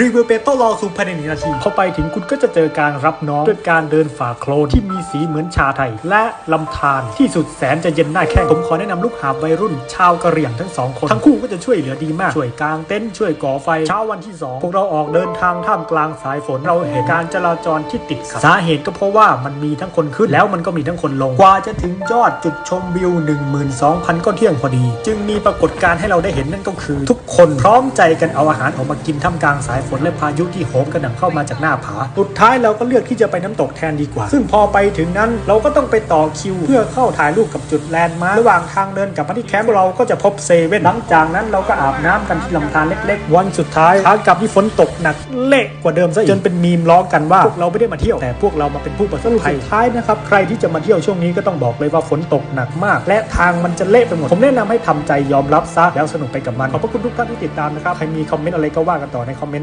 รีวิวเปโตรอซูภายในหนึ่งนาทีพอไปถึงคุณก็จะเจอการรับน้องด้วยการเดินฝ่าโคลนที่มีสีเหมือนชาไทย และลำธารที่สุดแสนจะเย็นหน่าแข้งผมขอแนะนำลูกหาบวัยรุ่น ชาวกะเหรี่ยงทั้งสองคน ทั้งคู่ก็จะช่วยเหลือดีมาก ช่วยกางเต็นท์ช่วยก่อไฟ เช้าวันที่สองพวกเราออกเดินทางท่ามกลางสายฝนเราเห็นการจราจรที่ติดขัดสาเหตุก็เพราะว่ามันมีทั้งคนขึ้นแล้วมันก็มีทั้งคนลง กว่าจะถึงยอดจุดชมวิว 12,000 ก็เที่ยงพอดี จึงมีปรากฏการณ์ให้เราได้เห็นนั่นก็คือ ทุกคนพร้อมใจกันเอาอาหารออกมากินท่ามกลางสายฝนและพายุที่โหมกระหน่ำเข้ามาจากหน้าผา สุดท้ายเราก็เลือกที่จะไปน้ำตกแทนดีกว่า ซึ่งพอไปถึงนั้นเราก็ต้องไปต่อคิว เพื่อเข้าถ่ายรูปกับจุดแลนด์มาร์คระหว่างทางเดินกลับมาที่แคมป์เราก็จะพบเซเว่นหลังจากนั้นเราก็อาบน้ำกันที่ลำธารเล็กๆ วันสุดท้ายขากลับที่ฝนตกหนักเละกว่าเดิมซะอีกจนเป็นมีมล้อกันว่าพวกเราไม่ได้มาเที่ยวแต่พวกเรามาเป็นผู้ประสบภัยสุดท้ายนะครับใครที่จะมาเที่ยวช่วงนี้ก็ต้องบอกเลยว่าฝนตกหนักมาก และทางมันจะเละไปหมดผมแนะนำให้ทำใจยอมรับซะแล้วสนุกไปกับมันขอบพระคุณทุกท่านที่ติดตามนะครับใครมีคอมเมนต์อะไรก็ว่ากันต่อในคอมเมนต์